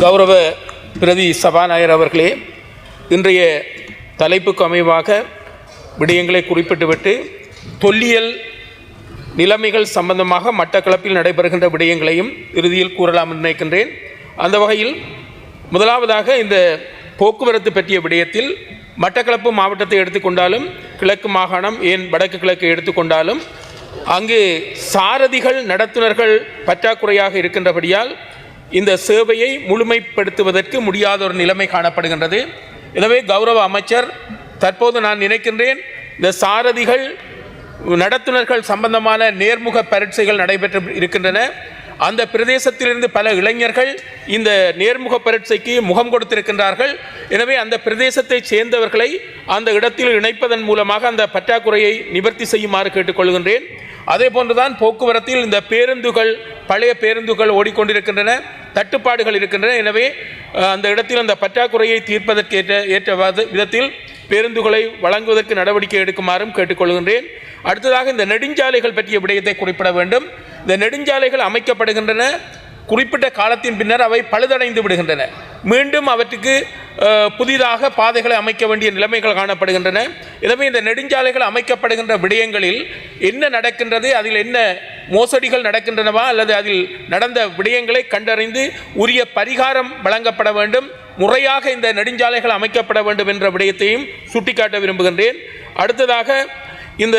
கௌரவ பிரதி சபாநாயகர் அவர்களே இன்றைய தலைப்புக்கு அமைவாக விடயங்களை குறிப்பிட்டுவிட்டு தொல்லியல் நிலைமைகள் சம்பந்தமாக மட்டக்களப்பில் நடைபெறுகின்ற விடயங்களையும் இறுதியில் கூறலாம் என்று நினைக்கின்றேன். அந்த வகையில் முதலாவதாக இந்த போக்குவரத்து பற்றிய விடயத்தில் மட்டக்களப்பு மாவட்டத்தை எடுத்துக்கொண்டாலும் கிழக்கு மாகாணம் ஏன் வடக்கு கிழக்கு எடுத்துக்கொண்டாலும் அங்கு சாரதிகள் நடத்துனர்கள் பற்றாக்குறையாக இருக்கின்றபடியால் இந்த சேவையை முழுமைப்படுத்துவதற்கு முடியாத ஒரு நிலைமை காணப்படுகின்றது. எனவே கௌரவ அமைச்சர் தற்போது நான் நினைக்கின்றேன் இந்த சாரதிகள் நடத்துனர்கள் சம்பந்தமான நேர்முக பரீட்சைகள் நடைபெற்று இருக்கின்றன. அந்த பிரதேசத்திலிருந்து பல இளைஞர்கள் இந்த நேர்முக பரீட்சைக்கு முகம் கொடுத்திருக்கின்றார்கள். எனவே அந்த பிரதேசத்தைச் சேர்ந்தவர்களை அந்த இடத்தில் இணைப்பதன் மூலமாக அந்த பற்றாக்குறையை நிவர்த்தி செய்யுமாறு கேட்டுக்கொள்கின்றேன். அதே போன்றுதான் போக்குவரத்தில் இந்த பேருந்துகள் பழைய பேருந்துகள் ஓடிக்கொண்டிருக்கின்றன தட்டுப்பாடுகள் இருக்கின்றன. எனவே அந்த இடத்தில் அந்த பற்றாக்குறையை தீர்ப்பதற்கு ஏற்ற ஏற்ற விதத்தில் பேருந்துகளை வழங்குவதற்கு நடவடிக்கை எடுக்குமாறும் கேட்டுக்கொள்கின்றேன். அடுத்ததாக இந்த நெடுஞ்சாலைகள் பற்றிய விடயத்தை குறிப்பிட வேண்டும். இந்த நெடுஞ்சாலைகள் அமைக்கப்படுகின்றன. குறிப்பிட்ட காலத்தின் பின்னர் அவை பழுதடைந்து விடுகின்றன. மீண்டும் அவற்றுக்கு புதிதாக பாதைகளை அமைக்க வேண்டிய நிலைமைகள் காணப்படுகின்றன. எனவே இந்த நெடுஞ்சாலைகள் அமைக்கப்படுகின்ற விடயங்களில் என்ன நடக்கின்றது அதில் என்ன மோசடிகள் நடக்கின்றனவா அல்லது அதில் நடந்த விடயங்களை கண்டறிந்து உரிய பரிகாரம் வழங்கப்பட வேண்டும் முறையாக இந்த நெடுஞ்சாலைகள் அமைக்கப்பட வேண்டும் என்ற விடயத்தையும் சுட்டிக்காட்ட விரும்புகின்றேன். அடுத்ததாக இந்த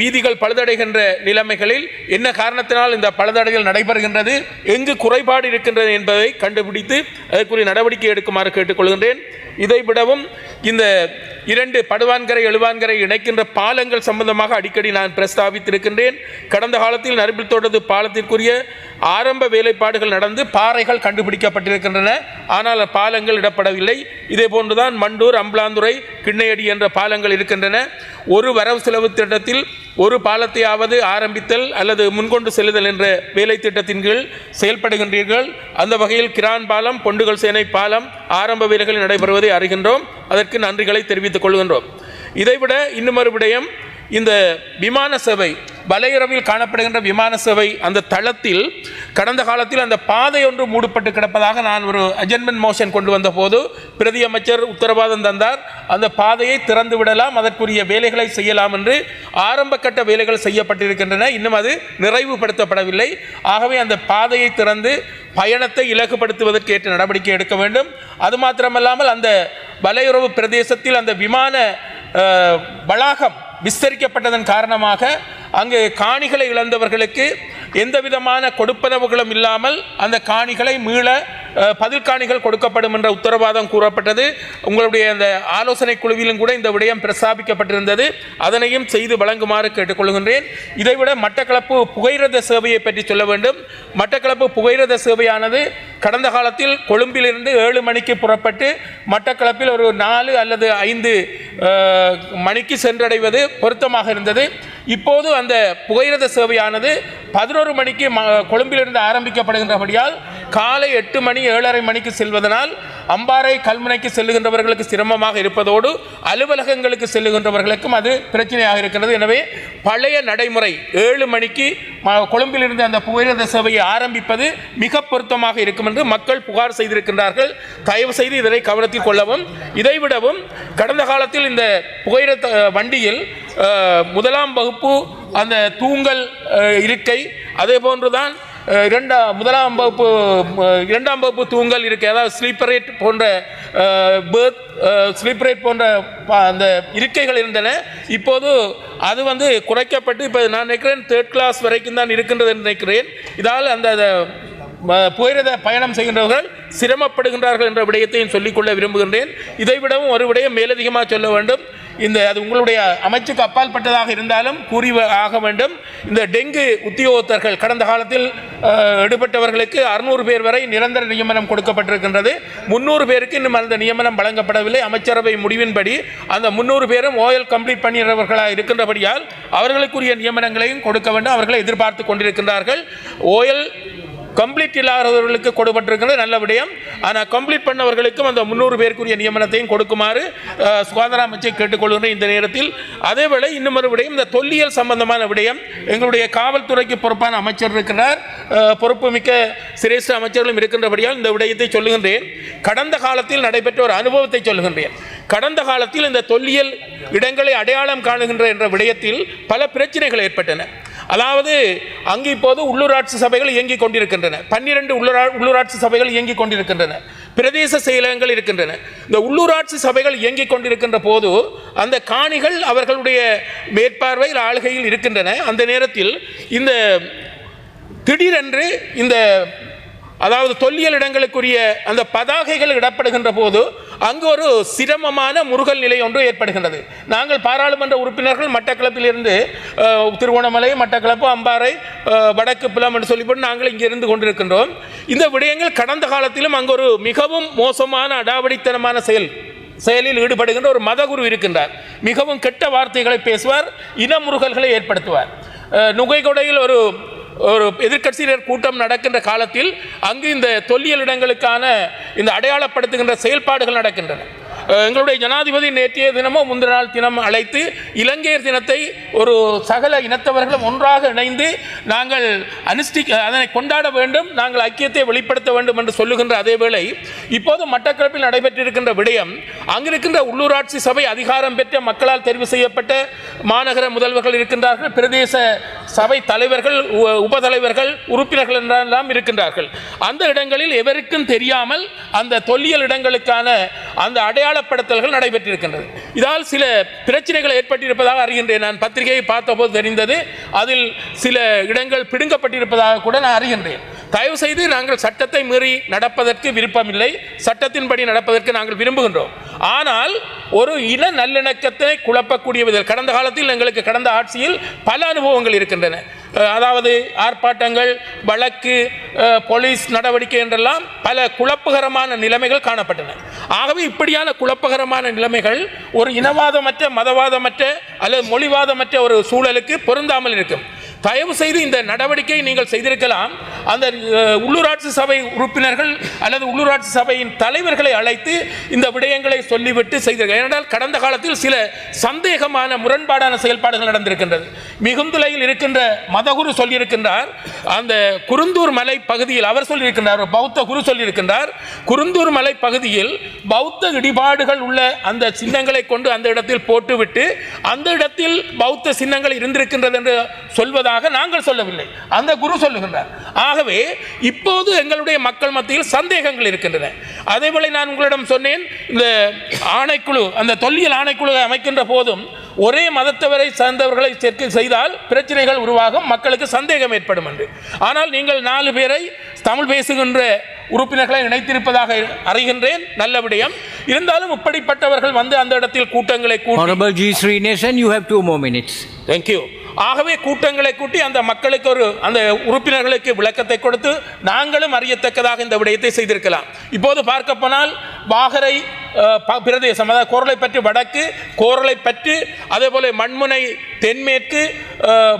வீதிகள் பழுதடைகின்ற நிலைமைகளில் என்ன காரணத்தினால் இந்த பழுதடைகள் நடைபெறுகின்றது? எங்கு குறைபாடு இருக்கின்றது என்பதை கண்டுபிடித்து அதற்குரிய நடவடிக்கை எடுக்குமாறு கேட்டுக்கொள்கின்றேன். இதை விடவும் இந்த இரண்டு படுவான்கரை எழுவான்கரை இணைக்கின்ற பாலங்கள் சம்பந்தமாக அடிக்கடி நான் பிரஸ்தாபித்திருக்கின்றேன். கடந்த காலத்தில் நரம்பில் தோட்டத்து பாலத்திற்குரிய ஆரம்ப வேலைப்பாடுகள் நடந்து பாறைகள் கண்டுபிடிக்கப்பட்டிருக்கின்றன. ஆனால் பாலங்கள் இடப்படவில்லை. இதே போன்றுதான் மண்டூர் அம்பலாந்துறை கிண்ணையடி என்ற பாலங்கள் இருக்கின்றன. ஒரு வரவு செலவு திட்டத்தில் ஒரு பாலத்தையாவது ஆரம்பித்தல் அல்லது முன்கொண்டு செல்லுதல் என்ற வேலை திட்டத்தின் கீழ் செயல்படுகின்றீர்கள். அந்த வகையில் கிரான் பாலம் பொண்டுகள் சேனை பாலம் ஆரம்ப வேலைகளில் நடைபெறுவதை அறிகின்றோம். அதற்கு நன்றிகளை தெரிவித்துக் கொள்கின்றோம். இதைவிட இன்னும் ஒரு விடயம் இந்த விமான சேவை வலையுறவில் காணப்படுகின்ற விமான சேவை அந்த தளத்தில் கடந்த காலத்தில் அந்த பாதை ஒன்று மூடப்பட்டு கிடப்பதாக நான் ஒரு அஜென்மெண்ட் மோஷன் கொண்டு வந்த போது பிரதி அமைச்சர் உத்தரவாதம் தந்தார். அந்த பாதையை திறந்து விடலாம் அதற்குரிய வேலைகளை செய்யலாம் என்று ஆரம்ப கட்ட வேலைகள் செய்யப்பட்டிருக்கின்றன. இன்னும் அது நிறைவுபடுத்தப்படவில்லை. ஆகவே அந்த பாதையை திறந்து பயணத்தை இலகுபடுத்துவதற்கு ஏற்ற நடவடிக்கை எடுக்க வேண்டும். அது மாத்திரமல்லாமல் அந்த வலையுறவு பிரதேசத்தில் அந்த விமான வளாகம் விஸ்தரிக்கப்பட்டதன் காரணமாக அங்கு காணிகளை இழந்தவர்களுக்கு எந்த விதமான கொடுப்பனவுகளும் இல்லாமல் அந்த காணிகளை மீள பதில்காணிகள் பதில் காணிகள் கொடுக்கப்படும் என்ற உத்தரவாதம் கூறப்பட்டது. உங்களுடைய அந்த ஆலோசனை குழுவிலும் கூட இந்த விடயம் பிரஸ்தாபிக்கப்பட்டிருந்தது. அதனையும் செய்து வழங்குமாறு கேட்டுக்கொள்கின்றேன். இதைவிட மட்டக்களப்பு புகையிரத சேவையை பற்றி சொல்ல வேண்டும். மட்டக்களப்பு புகையிரத சேவையானது கடந்த காலத்தில் கொழும்பிலிருந்து ஏழு மணிக்கு புறப்பட்டு மட்டக்களப்பில் ஒரு நாலு அல்லது ஐந்து மணிக்கு சென்றடைவது பொருத்தமாக இருந்தது. இப்போது அந்த புகையிரத சேவையானது பதினோரு மணிக்கு ம கொழும்பிலிருந்து ஆரம்பிக்கப்படுகின்றபடியால் காலை எட்டு மணி ஏழரை மணிக்கு செல்வதனால் அம்பாறை கல்முனைக்கு செல்லுகின்றவர்களுக்கு சிரமமாக இருப்பதோடு அலுவலகங்களுக்கு செல்லுகின்றவர்களுக்கும் அது பிரச்சனையாக இருக்கிறது. எனவே பழைய நடைமுறை ஏழு மணிக்கு கொழும்பிலிருந்து அந்த புகையிரத சேவையை ஆரம்பிப்பது மிக பொருத்தமாக இருக்கும் என்று மக்கள் புகார் செய்திருக்கின்றார்கள். தயவு செய்து இதனை கவனத்தில் கொள்ளவும் இதைவிடவும் கடந்த காலத்தில் இந்த புகையிரத வண்டியில் முதலாம் வகுப்பு அந்த தூங்கல் இருக்கை அதே போன்றுதான் இரண்டாம் முதலாம் வகுப்பு இரண்டாம் வகுப்பு தூங்கல் இருக்குது அதாவது ஸ்லீப்பரேட் போன்ற பேர்த் ஸ்லீப்பரேட் போன்ற ப- அந்த இருக்கைகள் இருந்தன. இப்போது அது வந்து குறைக்கப்பட்டு இப்போ நான் நினைக்கிறேன் தேர்ட் கிளாஸ் வரைக்கும் தான் இருக்கின்றது என்று நினைக்கிறேன். இதால் அந்த அந்த புகையிரத பயணம் செய்கின்றவர்கள் சிரமப்படுகின்றார்கள் என்ற விடயத்தையும் சொல்லிக்கொள்ள விரும்புகின்றேன். இதைவிடவும் ஒரு விடயம் மேலதிகமாக சொல்ல வேண்டும். இந்த அது உங்களுடைய அமைச்சுக்கு அப்பாற்பட்டதாக இருந்தாலும் கூறி ஆக வேண்டும். இந்த டெங்கு உத்தியோகத்தர்கள் கடந்த காலத்தில் எடுபட்டவர்களுக்கு அறுநூறு பேர் வரை நிரந்தர நியமனம் கொடுக்கப்பட்டிருக்கின்றது. முந்நூறு பேருக்கு இன்னும் அந்த நியமனம் வழங்கப்படவில்லை. அமைச்சரவை முடிவின்படி அந்த முந்நூறு பேரும் ஓயல் கம்ப்ளீட் பண்ணிடுறவர்களாக இருக்கின்றபடியால் அவர்களுக்குரிய நியமனங்களையும் கொடுக்க வேண்டும். அவர்களை எதிர்பார்த்து கொண்டிருக்கின்றார்கள். ஓயல் கம்ப்ளீட் இல்லாதவர்களுக்கு கொடுப்பட்டிருக்கிறது நல்ல விடயம். ஆனால் கம்ப்ளீட் பண்ணவர்களுக்கும் அந்த முந்நூறு பேருக்குரிய நியமனத்தையும் கொடுக்குமாறு சுகாதார அமைச்சை கேட்டுக்கொள்கின்ற இந்த நேரத்தில். அதேவேளை இன்னும் ஒரு விடயம் இந்த தொல்லியல் சம்பந்தமான விடயம். எங்களுடைய காவல்துறைக்கு பொறுப்பான அமைச்சர் இருக்கிறார். பொறுப்புமிக்க சிரேஷ்ட அமைச்சர்களும் இருக்கின்றபடியால் இந்த விடயத்தை சொல்லுகின்றேன். கடந்த காலத்தில் நடைபெற்ற ஒரு அனுபவத்தை சொல்லுகின்றேன். கடந்த காலத்தில் இந்த தொல்லியல் இடங்களை அடையாளம் காணுகின்ற என்ற விடயத்தில் பல பிரச்சனைகள் ஏற்பட்டன. அதாவது அங்கு இப்போது உள்ளூராட்சி சபைகள் இயங்கிக் கொண்டிருக்கின்றன. பன்னிரண்டு உள்ளூரா உள்ளூராட்சி சபைகள் இயங்கிக் கொண்டிருக்கின்றன. பிரதேச செயலகங்கள் இருக்கின்றன. இந்த உள்ளூராட்சி சபைகள் இயங்கிக் கொண்டிருக்கின்ற போது அந்த காணிகள் அவர்களுடைய மேற்பார்வையில் ஆளுகையில் இருக்கின்றன. அந்த நேரத்தில் இந்த திடீரென்று இந்த அதாவது தொல்லியல் இடங்களுக்குரிய அந்த பதாகைகள் இடப்படுகின்ற போது அங்கு ஒரு சிரமமான முருகல் நிலை ஒன்று ஏற்படுகின்றது. நாங்கள் பாராளுமன்ற உறுப்பினர்கள் மட்டக்களப்பிலிருந்து திருவோணமலை மட்டக்களப்பு அம்பாறை வடக்கு பிலம் என்று சொல்லிவிட்டு நாங்கள் இங்கே இருந்து கொண்டிருக்கின்றோம். இந்த விடயங்கள் கடந்த காலத்திலும் அங்கு ஒரு மிகவும் மோசமான அடாவடித்தனமான செயல் செயலில் ஈடுபடுகின்ற ஒரு மதகுரு இருக்கின்றார். மிகவும் கெட்ட வார்த்தைகளை பேசுவார் இனமுறுகல்களை ஏற்படுத்துவார். நுகைகொடையில் ஒரு ஒரு எதிர்க்கட்சியினர் கூட்டம் நடக்கின்ற காலத்தில் அங்கு இந்த தொல்லியல் இடங்களுக்கான இந்த அடையாளப்படுத்துகின்ற செயல்பாடுகள் நடக்கின்றன. எங்களுடைய ஜனாதிபதி நேற்றைய தினமோ முந்தின நாள் தினம் அழைத்து இலங்கையர் தினத்தை ஒரு சகல இனத்தவர்களும் ஒன்றாக இணைந்து நாங்கள் அனுஷ்டி அதனை கொண்டாட வேண்டும் நாங்கள் ஐக்கியத்தை வெளிப்படுத்த வேண்டும் என்று சொல்லுகின்ற அதே வேளை இப்போது மட்டக்களப்பில் நடைபெற்றிருக்கின்ற விடயம் அங்கிருக்கின்ற உள்ளூராட்சி சபை அதிகாரம் பெற்ற மக்களால் தெரிவு செய்யப்பட்ட மாநகர முதல்வர்கள் இருக்கின்றார்கள் பிரதேச சபை தலைவர்கள் உபதலைவர்கள் உறுப்பினர்கள் என்றெல்லாம் இருக்கின்றார்கள். அந்த இடங்களில் எவருக்கும் தெரியாமல் அந்த தொல்லியல் இடங்களுக்கான அந்த அடையாள அடையாளப்படுத்தல்கள் நடைபெற்றிருக்கின்றது. இதால் சில பிரச்சனைகள் ஏற்பட்டிருப்பதாக அறிகின்றேன். நான் பத்திரிகையை பார்த்தபோது தெரிந்தது. அதில் சில இடங்கள் பிடுங்கப்பட்டிருப்பதாக கூட நான் அறிகின்றேன். தயவு செய்து நாங்கள் சட்டத்தை மீறி நடப்பதற்கு விருப்பமில்லை. சட்டத்தின்படி நடப்பதற்கு நாங்கள் விரும்புகின்றோம். ஆனால் ஒரு இன நல்லிணக்கத்தை குழப்பக்கூடிய விதத்தில் கடந்த காலத்தில் எங்களுக்கு கடந்த ஆட்சியில் பல அனுபவங்கள் இருக்கின்றன. அதாவது ஆர்ப்பாட்டங்கள் வழக்கு போலீஸ் நடவடிக்கை என்றெல்லாம் பல குழப்பகரமான நிலைமைகள் காணப்பட்டன. ஆகவே இப்படியான குழப்பகரமான நிலைமைகள் ஒரு இனவாதமற்ற மதவாதமற்ற அல்லது மொழிவாதமற்ற ஒரு சூழலுக்கு பொருந்தாமல் இருக்கும். தயவு செய்து இந்த நடவடிக்கையை நீங்கள் செய்திருக்கலாம். அந்த உள்ளூராட்சி சபை உறுப்பினர்கள் அல்லது உள்ளூராட்சி சபையின் தலைவர்களை அழைத்து இந்த விடயங்களை சொல்லிவிட்டு செய்திருக்க ஏனென்றால் கடந்த காலத்தில் சில சந்தேகமான முரண்பாடான செயல்பாடுகள் நடந்திருக்கின்றது. மிகுந்துலையில் இருக்கின்ற மதகுரு சொல்லியிருக்கின்றார். அந்த குருந்தூர் மலை பகுதியில் அவர் சொல்லியிருக்கின்றார் பௌத்த குரு சொல்லியிருக்கின்றார். குருந்தூர் மலை பகுதியில் பௌத்த இடிபாடுகள் உள்ள அந்த சின்னங்களை கொண்டு அந்த இடத்தில் போட்டுவிட்டு அந்த இடத்தில் பௌத்த சின்னங்கள் இருந்திருக்கின்றது என்று சொல்வதாக நாங்கள் சொல்லவில்லை. அந்த குரு சொல்லுகின்றார். ஆகவே இப்போது எங்களுடைய மக்கள் மத்தியில் சந்தேகங்கள் இருக்கின்றன. அதேபோல நான் உங்களிடம் சொன்னேன் இந்த ஆணைக்குழு அந்த தொல்லியல் ஆணைக்குழு அமைக்கின்ற போதும் ஒரே மதத்தவரை சார்ந்தவர்களை சேர்க்கை செய்தால் பிரச்சனைகள் உருவாகும் மக்களுக்கு சந்தேகம் ஏற்படும் என்று. ஆனால் நீங்கள் நாலு பேரை தமிழ் பேசுகின்ற உறுப்பினர்களை இணைத்திருப்பதாக அறிகின்றேன் நல்ல விடயம். இருந்தாலும் இப்படிப்பட்டவர்கள் வந்து அந்த இடத்தில் கூட்டங்களை கூட்டி. Srinivasan, you have two more minutes. Thank you ஆகவே கூட்டங்களை கூட்டி அந்த மக்களுக்கு ஒரு அந்த உறுப்பினர்களுக்கு விளக்கத்தை கொடுத்து நாங்களும் அறியத்தக்கதாக இந்த விடயத்தை செய்திருக்கலாம். இப்போது பார்க்க போனால் வாகரை பிரதேசம் அதாவது கோரலை பற்றி வடக்கு கோரலை அதே போல மண்முனை தென்மேற்கு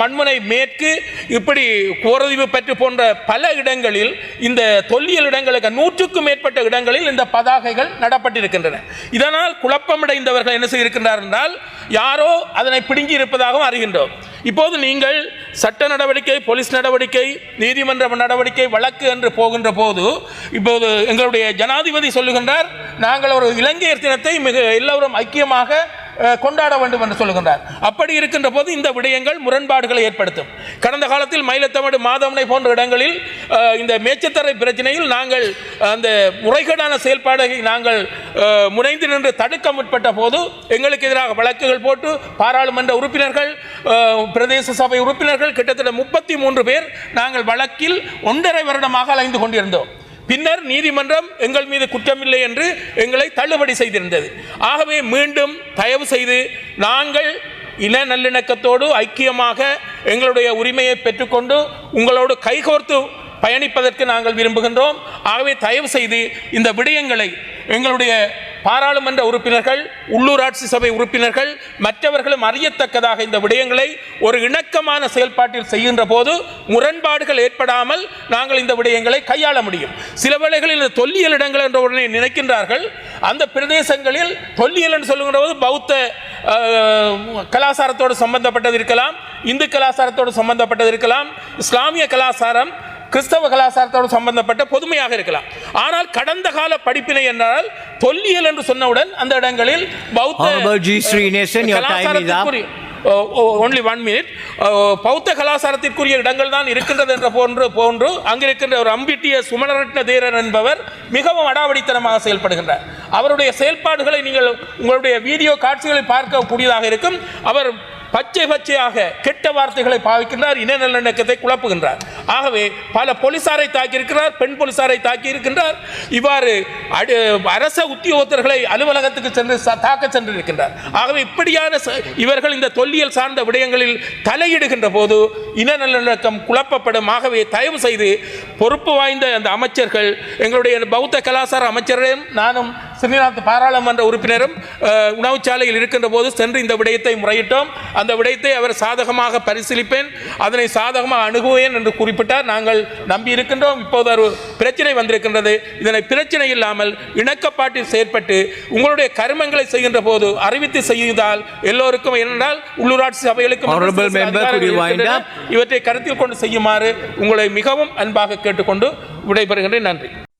மண்முனை மேற்கு இப்படி கோரதீவு பற்று போன்ற பல இடங்களில் இந்த தொல்லியல் இடங்களுக்கு நூற்றுக்கும் மேற்பட்ட இடங்களில் இந்த பதாகைகள் நடப்பட்டிருக்கின்றன. இதனால் குழப்பமடைந்தவர்கள் என்ன செய்திருக்கின்றார் என்றால் யாரோ அதனை பிடுங்கி இருப்பதாகவும் அறிகின்றோம். இப்போது நீங்கள் சட்ட நடவடிக்கை போலீஸ் நடவடிக்கை நீதிமன்ற நடவடிக்கை வழக்கு என்று போகின்ற போது இப்போது எங்களுடைய ஜனாதிபதி சொல்லுகின்றார் நாங்கள் ஒரு இலங்கையர் தினத்தை மிக எல்லோரும் ஐக்கியமாக கொண்டாட வேண்டும் என்று சொல்லுகின்றார். அப்படி இருக்கின்ற போது இந்த விடயங்கள் முரண்பாடுகளை ஏற்படுத்தும். கடந்த காலத்தில் மயிலத்தமிழ் மாதவனை போன்ற இடங்களில் இந்த மேச்சத்தரை பிரச்சனையில் நாங்கள் அந்த முறைகேடான செயல்பாடுகளை நாங்கள் முனைந்து நின்று தடுக்க முற்பட்ட போது எங்களுக்கு எதிராக வழக்குகள் போட்டு பாராளுமன்ற உறுப்பினர்கள் பிரதேச சபை உறுப்பினர்கள் கிட்டத்தட்ட முப்பத்தி மூன்று பேர் நாங்கள் வழக்கில் ஒன்றரை வருடமாக அலைந்து கொண்டிருந்தோம். பின்னர் நீதிமன்றம் எங்கள் மீது குற்றமில்லை என்று எங்களை தள்ளுபடி செய்திருந்தது. ஆகவே மீண்டும் தயவு செய்து நாங்கள் இன நல்லிணக்கத்தோடு ஐக்கியமாக எங்களுடைய உரிமையை பெற்றுக்கொண்டு உங்களோடு கைகோர்த்து பயணிப்பதற்கு நாங்கள் விரும்புகின்றோம். ஆகவே தயவு செய்து இந்த விடயங்களை எங்களுடைய பாராளுமன்ற உறுப்பினர்கள் உள்ளூராட்சி சபை உறுப்பினர்கள் மற்றவர்களும் அறியத்தக்கதாக இந்த விடயங்களை ஒரு இணக்கமான செயல்பாட்டில் செய்கின்ற போது முரண்பாடுகள் ஏற்படாமல் நாங்கள் இந்த விடயங்களை கையாள முடியும். சில வேளைகளில் இந்த தொல்லியல் இடங்கள் என்ற உடனே நினைக்கின்றார்கள். அந்த பிரதேசங்களில் தொல்லியல் என்று சொல்லுகின்ற போது பௌத்த கலாச்சாரத்தோடு சம்பந்தப்பட்டது இருக்கலாம் இந்து கலாச்சாரத்தோடு சம்பந்தப்பட்டது இருக்கலாம் இஸ்லாமிய கலாச்சாரம் கிறிஸ்தவ கலாச்சாரத்தோடு சம்பந்தப்பட்ட பொதுமையாக இருக்கலாம். ஆனால் கடந்த கால படிப்பினை என்றால் தொல்லியல் என்று சொன்னவுடன் அந்த இடங்களில் பௌத்த ஒன்லி ஒன் மினிட் பௌத்த கலாச்சாரத்திற்குரிய இடங்கள் தான் இருக்கின்றது என்ற போன்று போன்று அங்கு இருக்கின்ற ஒரு அம்பிட்டிய சுமணரட்ன தேரர் என்பவர் மிகவும் அடாவடித்தனமாக செயல்படுகின்றார். அவருடைய செயல்பாடுகளை நீங்கள் உங்களுடைய வீடியோ காட்சிகளை பார்க்கக்கூடியதாக இருக்கும். அவர் பச்சை பச்சையாக கெட்ட வார்த்தைகளை பாவிக்கின்றார் இன நல்லிணக்கத்தை குழப்புகின்றார். ஆகவே பல போலீசாரை தாக்கியிருக்கிறார் பெண் போலீசாரை தாக்கியிருக்கின்றார். இவ்வாறு அடு- அரச உத்தியோகத்தர்களை அலுவலகத்துக்கு சென்று ச- தாக்க சென்றிருக்கின்றார். ஆகவே இப்படியான இவர்கள் இந்த தொல்லியல் சார்ந்த விடயங்களில் தலையிடுகின்ற போது இன நல்லிணக்கம் குழப்பப்படும். ஆகவே தயவு செய்து பொறுப்பு வாய்ந்த அந்த அமைச்சர்கள் எங்களுடைய பௌத்த கலாச்சார அமைச்சரையும் நானும் ஸ்ரீநாத் பாராளுமன்ற உறுப்பினரும் உணவுச்சாலையில் இருக்கின்ற போது சென்று இந்த விடயத்தை முறையிட்டோம். அந்த விடயத்தை அவர் சாதகமாக பரிசீலிப்பேன். அதனை சாதகமாக அணுகுவேன் என்று குறிப்பிட்டார். நாங்கள் நம்பி இருக்கின்றோம் இப்போது ஒரு பிரச்சனை வந்திருக்கின்றது. இதனை பிரச்சனை இல்லாமல் இணக்கப்பாட்டில் செயற்பட்டு உங்களுடைய கருமங்களை செய்கின்ற போது அறிவித்து செய்தால் எல்லோருக்கும் என்னென்றால் உள்ளூராட்சி சபைகளுக்கும்? இவற்றை கருத்தில் கொண்டு செய்யுமாறு உங்களை மிகவும் அன்பாக கேட்டுக்கொண்டு விடைபெறுகின்றேன். நன்றி.